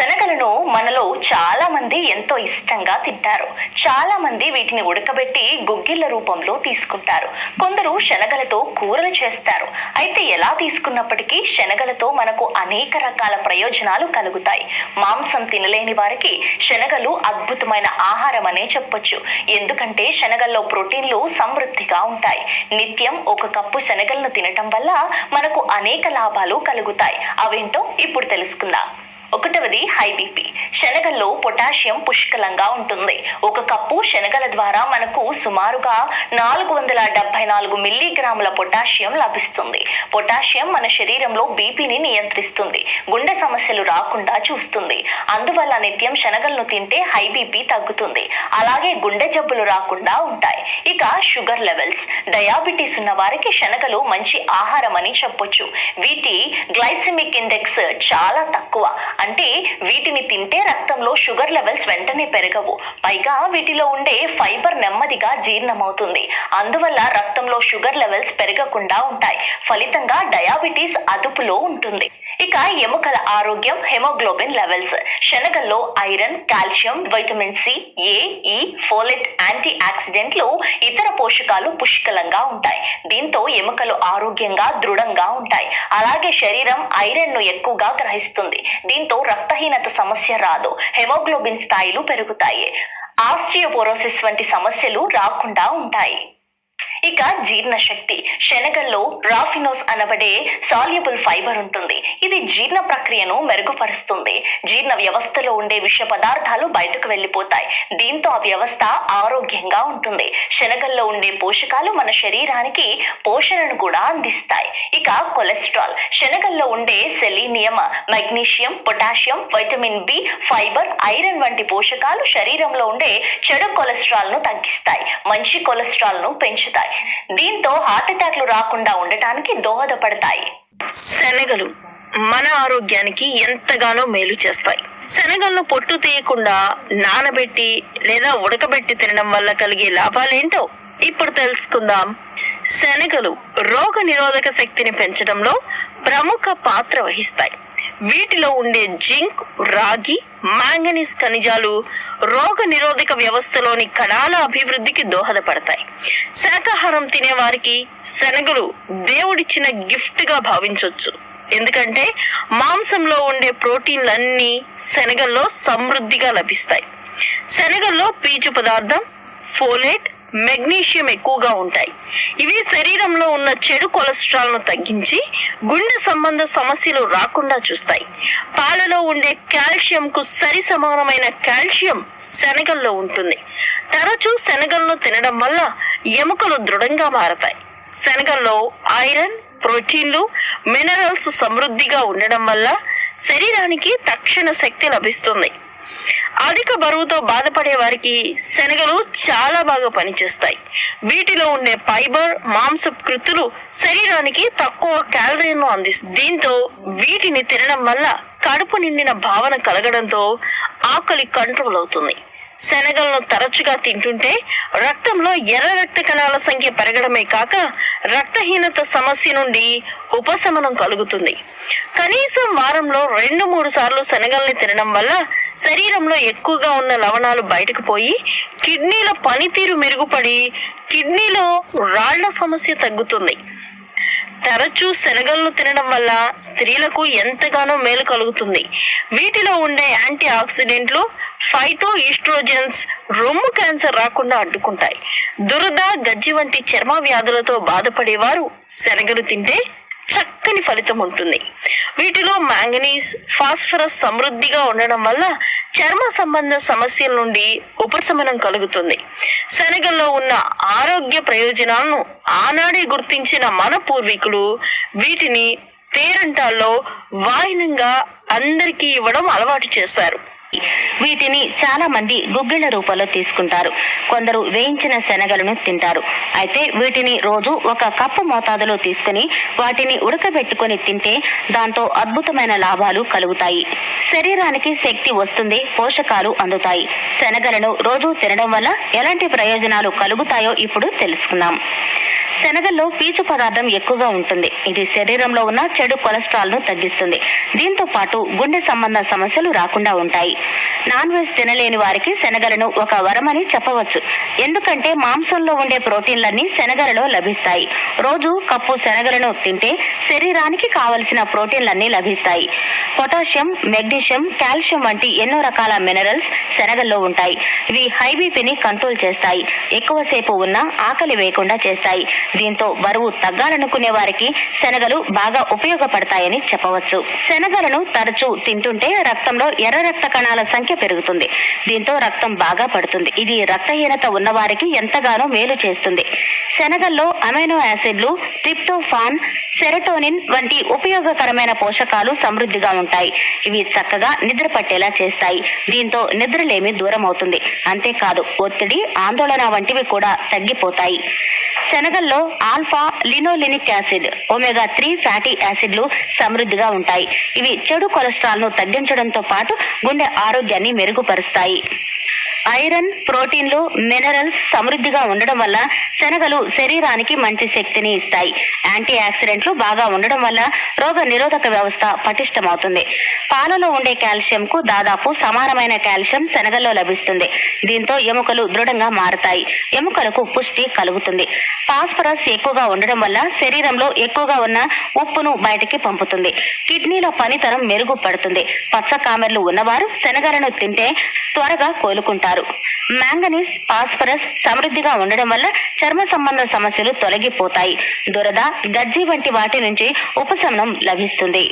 శనగలను మనలో చాలా మంది ఎంతో ఇష్టంగా తింటారు. చాలా మంది వీటిని ఉడకబెట్టి గుగ్గిళ్ళ రూపంలో తీసుకుంటారు. కొందరు శనగలతో కూరలు చేస్తారు. అయితే ఎలా తీసుకున్నప్పటికీ శనగలతో మనకు అనేక రకాల ప్రయోజనాలు కలుగుతాయి. మాంసం తినలేని వారికి శనగలు అద్భుతమైన ఆహారం అనే చెప్పొచ్చు. ఎందుకంటే శనగల్లో ప్రోటీన్లు సమృద్ధిగా ఉంటాయి. నిత్యం ఒక కప్పు శనగలను తినటం వల్ల మనకు అనేక లాభాలు కలుగుతాయి. అవేంటో ఇప్పుడు తెలుసుకుందాం. ఒకటవది హై బీపీ శనగల్లో పొటాషియం పుష్కలంగా ఉంటుంది. ఒక కప్పు శనగల ద్వారా మనకు సుమారుగా నాలుగు వందల డెబ్బై నాలుగు మిల్లీగ్రాముల పొటాషియం లభిస్తుంది. పొటాషియం మన శరీరంలో బీపీని నియంత్రిస్తుంది. గుండె సమస్యలు రాకుండా చూస్తుంది. అందువల్ల నిత్యం శనగలను తింటే హై బీపీ తగ్గుతుంది. అలాగే గుండె జబ్బులు రాకుండా ఉంటాయి. ఇక షుగర్ లెవెల్స్ డయాబెటీస్ ఉన్న వారికి శనగలు మంచి ఆహారం అని చెప్పొచ్చు. వీటి గ్లైసిమిక్ ఇండెక్స్ చాలా తక్కువ. అంటే వీటిని తింటే రక్తంలో షుగర్ లెవెల్స్ వెంటనే పెరగవు. పైగా వీటిలో ఉండే ఫైబర్ నెమ్మదిగా జీర్ణమవుతుంది. అందువల్ల రక్తంలో షుగర్ లెవెల్స్ పెరగకుండా ఉంటాయి. ఫలితంగా డయాబెటీస్ అదుపులో ఉంటుంది. ఇక ఎముకల ఆరోగ్యం haemoglobin levels శనగల్లో iron calcium vitamin C A E folate anti ఆక్సిడెంట్లు ఇతర పోషకాలు పుష్కలంగా ఉంటాయి. దీంతో ఎముకలు ఆరోగ్యంగా దృఢంగా ఉంటాయి. అలాగే శరీరం ఐరన్ను ఎక్కువగా గ్రహిస్తుంది. దీంతో రక్తహీనత సమస్య రాదు. హెమోగ్లోబిన్ స్థాయిలు పెరుగుతాయి. ఆస్ట్రియోపోరోసిస్ వంటి సమస్యలు రాకుండా ఉంటాయి. ఇక జీర్ణశక్తి. శనగల్లో రాఫినోస్ అనబడే సాల్యుబుల్ ఫైబర్ ఉంటుంది. ఇది జీర్ణ ప్రక్రియను మెరుగుపరుస్తుంది. జీర్ణ వ్యవస్థలో ఉండే విష పదార్థాలు బయటకు వెళ్ళిపోతాయి. దీంతో ఆ వ్యవస్థ ఆరోగ్యంగా ఉంటుంది. శనగల్లో ఉండే పోషకాలు మన శరీరానికి పోషణను కూడా అందిస్తాయి. ఇక కొలెస్ట్రాల్. శనగల్లో ఉండే selenium magnesium potassium vitamin B fibre iron వంటి పోషకాలు శరీరంలో ఉండే చెడు కొలెస్ట్రాల్ను తగ్గిస్తాయి. మంచి కొలెస్ట్రాల్ను పెంచుతాయి. దీంతో హార్ట్ అటాక్లు రాకుండా ఉండటానికి దోహదపడతాయి. శనగలు మన ఆరోగ్యానికి ఎంతగానో మేలు చేస్తాయి. శనగలను పొట్టు తీయకుండా నానబెట్టి లేదా ఉడకబెట్టి తినడం వల్ల కలిగే లాభాలేంటో ఇప్పుడు తెలుసుకుందాం. శనగలు రోగ నిరోధక శక్తిని పెంచడంలో ప్రముఖ పాత్ర వహిస్తాయి. వీటిలో ఉండే జింక్ రాగి మాంగనీస్ ఖనిజాలు రోగ నిరోధక వ్యవస్థలోని కణాల అభివృద్ధికి దోహదపడతాయి. శాకాహారం తినే వారికి శనగలు దేవుడిచ్చిన గిఫ్ట్గా భావించవచ్చు ఎందుకంటే మాంసంలో ఉండే ప్రోటీన్లన్నీ శనగల్లో సమృద్ధిగా లభిస్తాయి. శనగల్లో పీచు పదార్థం ఫోలేట్ మెగ్నీషియం ఎక్కువగా ఉంటాయి. ఇవి శరీరంలో ఉన్న చెడు కొలెస్ట్రాల్ను తగ్గించి గుండె సంబంధ సమస్యలు రాకుండా చూస్తాయి. పాలలో ఉండే కాల్షియంకు సరి సమానమైన కాల్షియం శనగల్లో ఉంటుంది. తరచూ శనగలను తినడం వల్ల ఎముకలు దృఢంగా మారతాయి. శనగల్లో ఐరన్ ప్రోటీన్లు మినరల్స్ సమృద్ధిగా ఉండడం వల్ల శరీరానికి తక్షణ శక్తి లభిస్తుంది. అధిక బరువుతో బాధపడే వారికి శనగలు చాలా బాగా పనిచేస్తాయి. వీటిలో ఉండే ఫైబర్ మాంసపు కృతులు శరీరానికి తక్కువ క్యాలరీలను అందిస్తాయి దీంతో వీటిని తినడం వల్ల కడుపు నిండిన భావన కలగడంతో ఆకలి కంట్రోల్ అవుతుంది. శనగలను తరచుగా తింటుంటే రక్తంలో ఎర్ర రక్త కణాల సంఖ్య పెరగడమే కాక రక్తహీనత సమస్య నుండి ఉపశమనం కలుగుతుంది. కనీసం వారంలో రెండు మూడు సార్లు శనగల్ని తినడం వల్ల శరీరంలో ఎక్కువగా ఉన్న లవణాలు బయటకు పోయి కిడ్నీల పనితీరు మెరుగుపడి కిడ్నీలో రాళ్ళ సమస్య తగ్గుతుంది. తరచూ శనగలను తినడం వల్ల స్త్రీలకు ఎంతగానో మేలు కలుగుతుంది. వీటిలో ఉండే యాంటీ ఆక్సిడెంట్లు ఫైటో ఈస్ట్రోజన్స్ రొమ్ము క్యాన్సర్ రాకుండా అడ్డుకుంటాయి. దురద గజ్జి వంటి చర్మ వ్యాధులతో బాధపడేవారు శనగలు తింటే చక్కని ఫలితం ఉంటుంది. వీటిలో మ్యాంగనీస్ ఫాస్ఫరస్ సమృద్ధిగా ఉండడం వల్ల చర్మ సంబంధ సమస్యల నుండి ఉపశమనం కలుగుతుంది. శనగల్లో ఉన్న ఆరోగ్య ప్రయోజనాలను ఆనాడే గుర్తించిన మన పూర్వీకులు వీటిని పేరంటాల్లో వాయినంగా అందరికీ ఇవ్వడం అలవాటు చేశారు. వీటిని చాలా మంది గుగ్గిళ్ళ రూపంలో తీసుకుంటారు. కొందరు వేయించిన శనగలను తింటారు. అయితే వీటిని రోజు ఒక కప్పు మోతాదులో తీసుకుని వాటిని ఉడకబెట్టుకొని తింటే దాంతో అద్భుతమైన లాభాలు కలుగుతాయి. శరీరానికి శక్తి వస్తుంది పోషకాలు అందుతాయి. శనగలను రోజు తినడం వల్ల ఎలాంటి ప్రయోజనాలు కలుగుతాయో ఇప్పుడు తెలుసుకుందాం. శనగల్లో పీచు పదార్థం ఎక్కువగా ఉంటుంది. ఇది శరీరంలో ఉన్న చెడు కొలెస్ట్రాల్ను తగ్గిస్తుంది. దీంతో పాటు గుండె సంబంధ సమస్యలు రాకుండా ఉంటాయి. నాన్ వెజ్ తినలేని వారికి శనగలను ఒక వరమని చెప్పవచ్చు. ఎందుకంటే మాంసంలో ఉండే ప్రోటీన్లన్నీ శనగలలో లభిస్తాయి. రోజు కప్పు శనగలను తింటే శరీరానికి కావలసిన ప్రోటీన్లన్నీ లభిస్తాయి. పొటాషియం మెగ్నీషియం కాల్షియం వంటి ఎన్నో రకాల మినరల్స్ శనగల్లో ఉంటాయి. ఇవి హై బీపీని కంట్రోల్ చేస్తాయి. ఎక్కువసేపు ఉన్న ఆకలి వేయకుండా చేస్తాయి. దీంతో బరువు తగ్గాలనుకునే వారికి శనగలు బాగా ఉపయోగపడతాయని చెప్పవచ్చు. శనగలను తరచూ తింటుంటే రక్తంలో ఎర్ర రక్త కణాల సంఖ్య పెరుగుతుంది. దీంతో రక్తం బాగా పడుతుంది. ఇది రక్తహీనత ఉన్నవారికి ఎంతగానో మేలు చేస్తుంది. శనగల్లో అమైనో యాసిడ్లు ట్రిప్టోఫాన్ సెరటోనిన్ వంటి ఉపయోగకరమైన పోషకాలు సమృద్ధిగా ఉంటాయి. ఇవి చక్కగా నిద్ర పట్టేలా చేస్తాయి. దీంతో నిద్రలేమి దూరం అవుతుంది అంతేకాదు ఒత్తిడి ఆందోళన వంటివి కూడా తగ్గిపోతాయి. శనగల్లో alpha linolenic acid omega three fatty యాసిడ్లు సమృద్ధిగా ఉంటాయి. ఇవి చెడు కొలెస్ట్రాల్ను తగ్గించడంతో పాటు గుండె ఆరోగ్యాన్ని మెరుగుపరుస్తాయి. ఐరన్ ప్రోటీన్లు మినరల్స్ సమృద్ధిగా ఉండడం వల్ల శనగలు శరీరానికి మంచి శక్తిని ఇస్తాయి. యాంటీ ఆక్సిడెంట్లు బాగా ఉండడం వల్ల రోగ నిరోధక వ్యవస్థ పటిష్టమవుతుంది. పాలలో ఉండే కాల్షియం కు దాదాపు సమానమైన కాల్షియం శనగల్లో లభిస్తుంది. దీంతో ఎముకలు దృఢంగా మారతాయి. ఎముకలకు పుష్టి కలుగుతుంది. ఫాస్ఫరస్ ఎక్కువగా ఉండడం వల్ల శరీరంలో ఎక్కువగా ఉన్న ఉప్పును బయటికి పంపుతుంది. కిడ్నీల పనితనం మెరుగుపడుతుంది. పచ్చ కామెర్లు ఉన్నవారు శనగలను తింటే త్వరగా కోలుకుంటారు. మ్యాంగనీస్ ఫాస్ఫరస్ సమృద్ధిగా ఉండడం వల్ల చర్మ సంబంధ సమస్యలు తొలగిపోతాయి. దురద గజ్జి వంటి వాటి నుంచి ఉపశమనం లభిస్తుంది.